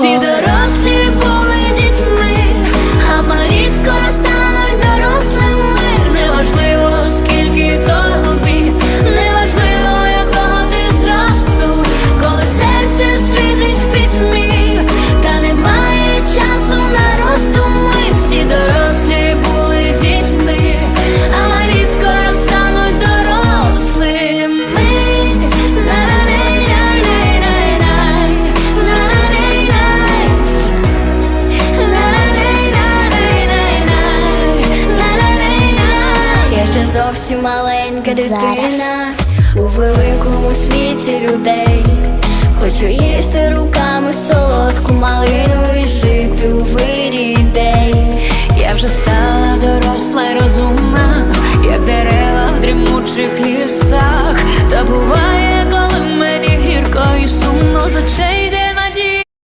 see the зовсім маленька дитина у великому світі людей. Хочу їсти руками солодку малину і жити у вирі ідей Я вже стала доросла і розумна, як дерева в дрімучих лісах, та буває.